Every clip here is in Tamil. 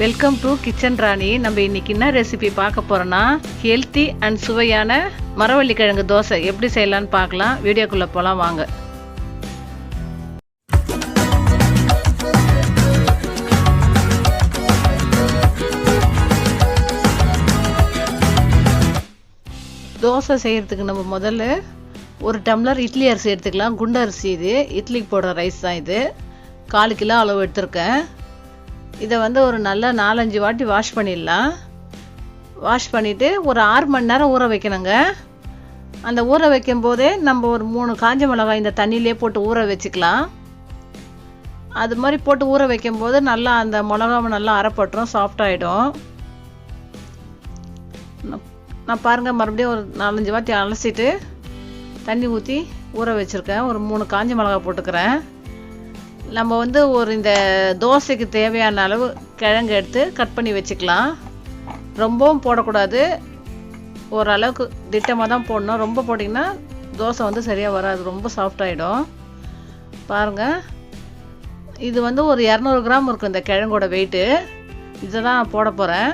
வெல்கம் டு கிச்சன் ராணி நம்ம இன்னைக்கு என்ன ரெசிபி பார்க்க போறோம்னா ஹெல்த்தி அண்ட் சுவையான மரவள்ளி கிழங்கு தோசை. எப்படி செய்யலாம்னு பார்க்கலாம். வீடியோக்குள்ள போலாம் வாங்க. தோசை செய்யறதுக்கு நம்ம முதல்ல ஒரு டம்ளர் இட்லி அரிசி எடுத்துக்கலாம். குண்டு அரிசி இது. இட்லிக்கு போடுற ரைஸ் தான் இது. கால் கிலோ அளவு எடுத்திருக்கேன். இதை வந்து ஒரு நல்ல நாலஞ்சு வாட்டி வாஷ் பண்ணிடலாம். வாஷ் பண்ணிவிட்டு ஒரு ஆறு மணி நேரம் ஊற வைக்கணுங்க. அந்த ஊற வைக்கும் போதே நம்ம ஒரு மூணு காஞ்ச மிளகாய் இந்த தண்ணியிலே போட்டு ஊற வச்சுக்கலாம். அது மாதிரி போட்டு ஊற வைக்கும் போது நல்லா அந்த மிளகாவை நல்லா அரைப்பட்டுரும் சாஃப்டாகிடும் நான் பாருங்கள் மறுபடியும் ஒரு நாலஞ்சு வாட்டி அலசிட்டு தண்ணி ஊற்றி ஊற வச்சுருக்கேன். ஒரு மூணு காஞ்ச மிளகா போட்டுக்கிறேன். நம்ம வந்து ஒரு இந்த தோசைக்கு தேவையான அளவு கிழங்கு எடுத்து கட் பண்ணி வச்சுக்கலாம். ரொம்பவும் போடக்கூடாது. ஓரளவுக்கு திட்டமாக தான் போடணும். ரொம்ப போட்டிங்கன்னா தோசை வந்து சரியாக வராது. ரொம்ப சாஃப்டாகிடும் பாருங்கள் இது வந்து ஒரு இரநூறு கிராம் இருக்கும் இந்த கிழங்கோட வெயிட்டு இதை தான் போட போகிறேன்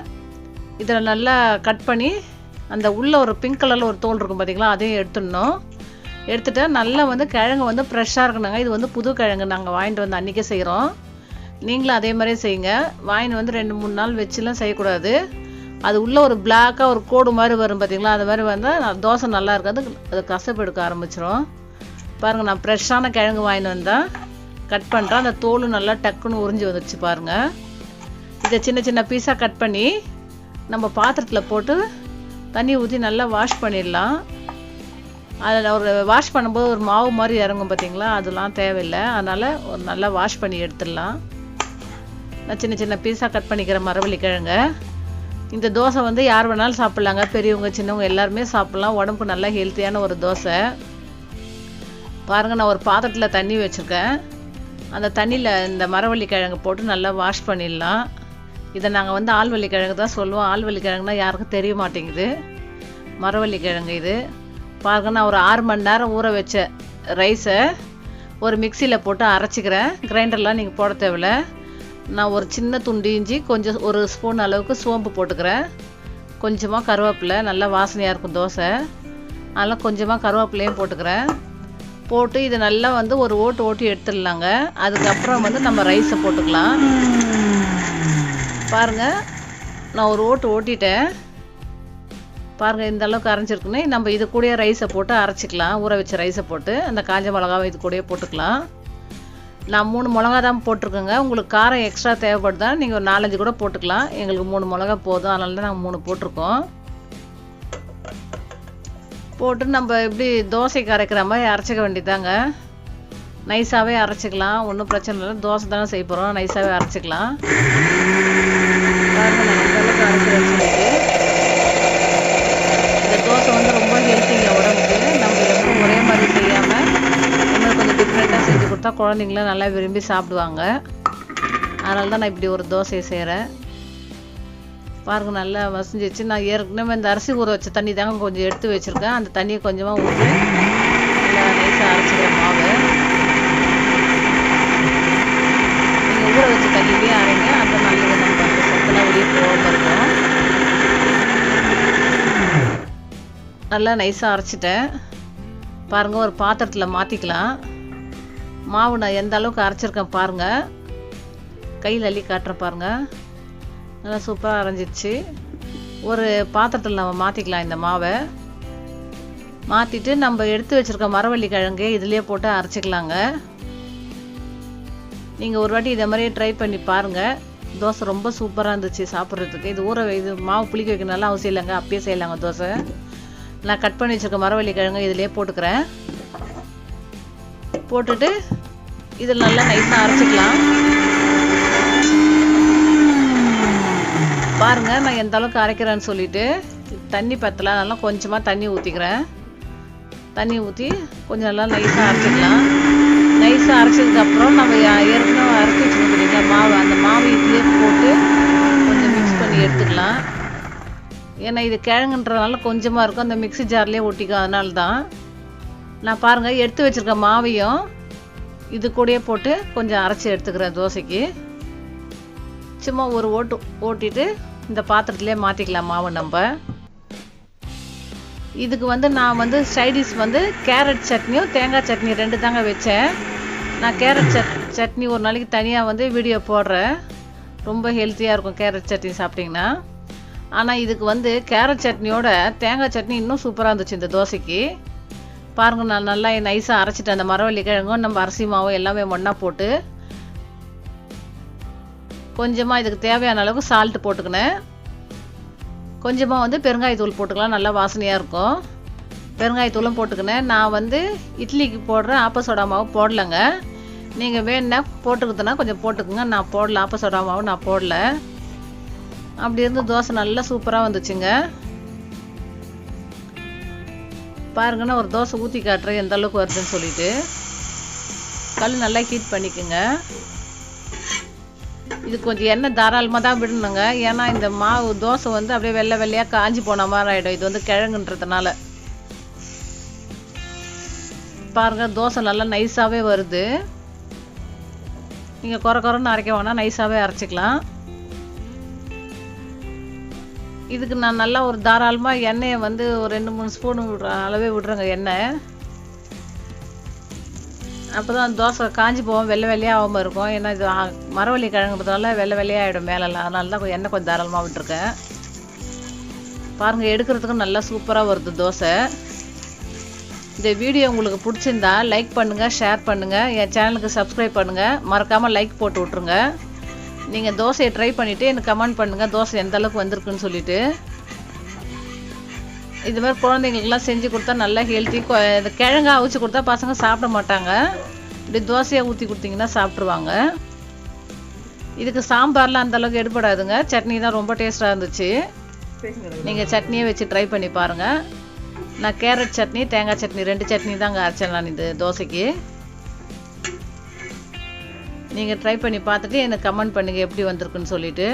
இதில் நல்லா கட் பண்ணி அந்த உள்ள ஒரு பிங்க் கலரில் ஒரு தோல் இருக்கும் பார்த்தீங்களா அதையும் எடுத்துடணும். எடுத்துகிட்டா நல்லா வந்து கிழங்கு வந்து ஃப்ரெஷ்ஷாக இருக்கணுங்க. இது வந்து புது கிழங்கு நாங்கள் வாங்கிட்டு வந்து அன்றைக்கே செய்கிறோம் நீங்களும் அதே மாதிரியே செய்யுங்க. வாங்கிட்டு வந்து ரெண்டு மூணு நாள் வச்சுலாம் செய்யக்கூடாது. அது உள்ளே ஒரு பிளாக்காக ஒரு கோடு மாதிரி வரும் பார்த்தீங்களா அது மாதிரி வந்தால் தோசை நல்லா இருக்காது. அது கசப்பு எடுக்க ஆரம்பிச்சிரும். பாருங்கள் நான் ஃப்ரெஷ்ஷான கிழங்கு வாங்கிட்டு வந்தேன் கட் பண்ணுறேன் அந்த தோலும் நல்லா டக்குன்னு உறிஞ்சி வந்துடுச்சு பாருங்கள் இதை சின்ன சின்ன பீஸாக கட் பண்ணி நம்ம பாத்திரத்தில் போட்டு தண்ணி ஊற்றி நல்லா வாஷ் பண்ணிடலாம். அதில் ஒரு வாஷ் பண்ணும்போது ஒரு மாவு மாதிரி இறங்கும் பார்த்தீங்களா அதெல்லாம் தேவையில்லை. அதனால் ஒரு நல்லா வாஷ் பண்ணி எடுத்துடலாம். நான் சின்ன சின்ன பீஸாக கட் பண்ணிக்கிற மரவள்ளி கிழங்க இந்த தோசை வந்து யார் வேணாலும் சாப்பிட்லாங்க. பெரியவங்க சின்னவங்க எல்லாருமே சாப்பிட்லாம். உடம்புக்கு நல்லா ஹெல்த்தியான ஒரு தோசை. பாருங்கள் நான் ஒரு பாத்திரத்தில் தண்ணி வச்சுருக்கேன். அந்த தண்ணியில் இந்த மரவள்ளி கிழங்கு போட்டு நல்லா வாஷ் பண்ணிடலாம். இதை நாங்கள் வந்து ஆள்வள்ளி கிழங்கு தான் சொல்லுவோம். ஆள்வள்ளி கிழங்குனா யாருக்கும் தெரிய மாட்டேங்குது. மரவள்ளி கிழங்கு இது. பாருங்க நான் ஒரு ஆறு மணி நேரம் ஊற வச்ச ரைஸை ஒரு மிக்சியில் போட்டு அரைச்சிக்கிறேன். கிரைண்டர்லாம் நீங்கள் போட தேவையில்ல. நான் ஒரு சின்ன துண்டு இஞ்சி கொஞ்சம் ஒரு ஸ்பூன் அளவுக்கு சோம்பு போட்டுக்கிறேன். கொஞ்சமாக கருவேப்பிலை நல்லா வாசனையாக இருக்கும் தோசை. அதெல்லாம் கொஞ்சமாக கருவேப்பிலையும் போட்டுக்கிறேன். போட்டு இது நல்லா வந்து ஒரு ஓட்டு ஓட்டி எடுத்துடலாங்க. அதுக்கப்புறம் வந்து நம்ம ரைஸை போட்டுக்கலாம். பாருங்கள் நான் ஒரு ஓட்டு ஓட்டிட்டேன். பாருங்கள் இந்த அளவுக்கு அரைஞ்சிருக்குன்னு. நம்ம இது கூடயே ரைஸை போட்டு அரைச்சிக்கலாம். ஊற வச்ச ரைஸை போட்டு அந்த காஞ்ச மிளகாவை இது கூடயே போட்டுக்கலாம். நான் மூணு மிளகா தான் போட்டிருக்கேங்க. உங்களுக்கு காரம் எக்ஸ்ட்ரா தேவைப்படுதா நீங்கள் ஒரு நாலஞ்சு கூட போட்டுக்கலாம். எங்களுக்கு மூணு மிளகா போதும். அதனால தான் நாங்கள் மூணு போட்டிருக்கோம். போட்டு நம்ம எப்படி தோசைக்கு அரைக்கிற மாதிரி அரைச்சிக்க வேண்டியதாங்க நைஸாகவே அரைச்சிக்கலாம். ஒன்றும் பிரச்சனை இல்லை. தோசை தானே செய்ய போகிறோம் நைஸாகவே அரைச்சிக்கலாம். அரைச்சி தோசை வந்து ரொம்ப ஹெல்த்திங்க உடம்புக்கு. நம்ம எப்பவும் ஒரே மாதிரி செய்யாமல் இன்னும் கொஞ்சம் டிஃப்ரெண்ட்டாக செஞ்சு கொடுத்தா குழந்தைங்களாம் நல்லா விரும்பி சாப்பிடுவாங்க. அதனால தான் நான் இப்படி ஒரு தோசையை செய்கிறேன் பாருங்க நல்லா வசஞ்சிச்சு நான் ஏற்கனவே இந்த அரிசி ஊற வச்ச தண்ணி தாங்க கொஞ்சம் எடுத்து வச்சுருக்கேன். அந்த தண்ணியை கொஞ்சமாக ஊற்றி நல்லா நைஸாக அரைச்சிக்கிறேன் மாவு நீங்கள் ஊற வச்ச தண்ணியிலேயே அரைங்க அந்த நல்லது நம்ம அந்த சத்தெல்லாம் வெளியே போகாமல் இருக்கும் நல்லா நைஸாக அரைச்சிட்டேன். பாருங்கள் ஒரு பாத்திரத்தில் மாற்றிக்கலாம் மாவு நான் எந்த அளவுக்கு அரைச்சிருக்கேன் பாருங்கள் கையில் அள்ளி காட்டுறேன் பாருங்கள் நல்லா சூப்பராக அரைஞ்சிச்சு ஒரு பாத்திரத்தில் நம்ம மாற்றிக்கலாம் இந்த மாவை. மாற்றிட்டு நம்ம எடுத்து வச்சுருக்க மரவள்ளி கிழங்கு இதுலேயே போட்டு அரைச்சிக்கலாங்க. நீங்கள் ஒரு வாட்டி இதை மாதிரியே ட்ரை பண்ணி பாருங்கள் தோசை ரொம்ப சூப்பராக இருந்துச்சு சாப்பிட்றதுக்கு. இது ஊற இது மாவு புளிக்க வைக்கணும்லாம் அவசியம் இல்லைங்க. அப்பயே செய்யலாங்க தோசை. நான் கட் பண்ணி வச்சுருக்க மரவள்ளி கிழங்கு இதிலே போட்டுக்கிறேன். போட்டுட்டு இதில் நல்லா நைஸாக அரைச்சிக்கலாம். பாருங்கள் நான் எந்த அளவுக்கு அரைக்கிறேன்னு சொல்லிட்டு தண்ணி பத்தலை நல்லா கொஞ்சமாக தண்ணி ஊற்றிக்கிறேன் தண்ணி ஊற்றி கொஞ்சம் நல்லா நைஸாக அரைச்சிக்கலாம். நைஸாக அரைச்சதுக்கப்புறம் நம்ம ஏற்கனவே அரைச்சி வச்சுருக்கோம் மாவு. அந்த மாவு இதிலே போட்டு கொஞ்சம் மிக்ஸ் பண்ணி எடுத்துக்கலாம். ஏன்னா இது கிழங்குன்றதுனால கொஞ்சமாக இருக்கும். அந்த மிக்ஸி ஜார்லேயே ஒட்டிக்கும். அதனால தான் நான் பாருங்கள் எடுத்து வச்சுருக்க மாவையும் இது கூடயே போட்டு கொஞ்சம் அரைச்சி எடுத்துக்கிறேன் தோசைக்கு. சும்மா ஒரு ஓட்டு ஓட்டிட்டு இந்த பாத்திரத்துலேயே மாற்றிக்கலாம் மாவு நம்ம. இதுக்கு வந்து நான் வந்து சைடிஷ் வந்து கேரட் சட்னியும் தேங்காய் சட்னி ரெண்டு தாங்க வச்சேன். நான் கேரட் சட் சட்னி ஒரு நாளைக்கு தனியாக வந்து வீடியோ போடுறேன். ரொம்ப ஹெல்த்தியாக இருக்கும் கேரட் சட்னி சாப்பிட்டிங்கன்னா. ஆனால் இதுக்கு வந்து கேரட் சட்னியோட தேங்காய் சட்னி இன்னும் சூப்பராக இருந்துச்சு இந்த தோசைக்கு. பாருங்கள் நான் நல்லா நைஸாக அரைச்சிட்டேன் அந்த மரவள்ளி கிழங்கும் நம்ம அரிசி மாவும் எல்லாமே ஒன்றா போட்டு கொஞ்சமாக இதுக்கு தேவையான அளவுக்கு சால்ட்டு போட்டுக்கினேன். கொஞ்சமாக வந்து பெருங்காயத்தூள் போட்டுக்கலாம் நல்லா வாசனையாக இருக்கும். பெருங்காயத்தூளும் போட்டுக்கினேன். நான் வந்து இட்லிக்கு போடுற ஆப்ப சோடா மாவு போடலைங்க. நீங்கள் வேணுன்னா போட்டுக்கிறதுனா கொஞ்சம் போட்டுக்குங்க. நான் போடல ஆப்ப சோடா மாவு நான் போடல. அப்படி இருந்து தோசை நல்லா சூப்பராக வந்துச்சுங்க. பாருங்கன்னா ஒரு தோசை ஊற்றி காட்டுறேன் எந்த அளவுக்கு வருதுன்னு சொல்லிட்டு. கல் நல்லா ஹீட் பண்ணிக்கோங்க. இது கொஞ்சம் எண்ணெய் தாராளமாக தான் விடணுங்க. ஏன்னா இந்த மாவு தோசை வந்து அப்படியே வெள்ளை வெள்ளையாக காஞ்சி போன மாதிரி ஆகிடும் இது வந்து கிழங்குன்றதுனால. பாருங்க தோசை நல்லா நைஸாகவே வருது. நீங்கள் குறை குறைன்னு அரைக்க வேணாம் நைஸாகவே அரைச்சிக்கலாம். இதுக்கு நான் நல்லா ஒரு தாராளமாக எண்ணெயை வந்து ஒரு ரெண்டு மூணு ஸ்பூன் விடுற அளவே விடுறேங்க எண்ணெய். அப்போ தான் தோசை காஞ்சி போவோம் வெள்ளை வெள்ளையாக ஆகாமல் இருக்கும். ஏன்னா இது மரவள்ளி கிழங்குறதுனால வெள்ளை வெள்ளையாகிடும் மேலெல்லாம். அதனால தான் கொஞ்சம் எண்ணெய் கொஞ்சம் தாராளமாக விட்டுருக்கேன். பாருங்கள் எடுக்கிறதுக்கும் நல்லா சூப்பராக வருது தோசை. இந்த வீடியோ உங்களுக்கு பிடிச்சிருந்தா லைக் பண்ணுங்கள் ஷேர் பண்ணுங்கள் என் சேனலுக்கு சப்ஸ்கிரைப் பண்ணுங்கள் மறக்காமல் லைக் போட்டு விட்ருங்க நீங்கள் தோசையை ட்ரை பண்ணிவிட்டு எனக்கு கமெண்ட் பண்ணுங்கள் தோசை எந்த அளவுக்கு வந்திருக்குன்னு சொல்லிட்டு. இது மாதிரி குழந்தைங்களுக்குலாம் செஞ்சு கொடுத்தா நல்லா ஹெல்த்தி இந்த கிழங்கா அவிச்சு கொடுத்தா பசங்க சாப்பிட மாட்டாங்க. இப்படி தோசையாக ஊற்றி கொடுத்தீங்கன்னா சாப்பிட்ருவாங்க இதுக்கு சாம்பார்லாம் அந்தளவுக்கு எடுபடாதுங்க. சட்னி தான் ரொம்ப டேஸ்ட்டாக இருந்துச்சு. நீங்கள் சட்னியை வச்சு ட்ரை பண்ணி பாருங்கள் நான் கேரட் சட்னி தேங்காய் சட்னி ரெண்டு சட்னி தாங்க அரைச்சேன் நான் இது தோசைக்கு. நீங்கள் ட்ரை பண்ணி பார்த்துட்டு எனக்கு கமெண்ட் பண்ணுங்கள் எப்படி வந்திருக்குன்னு சொல்லிவிட்டு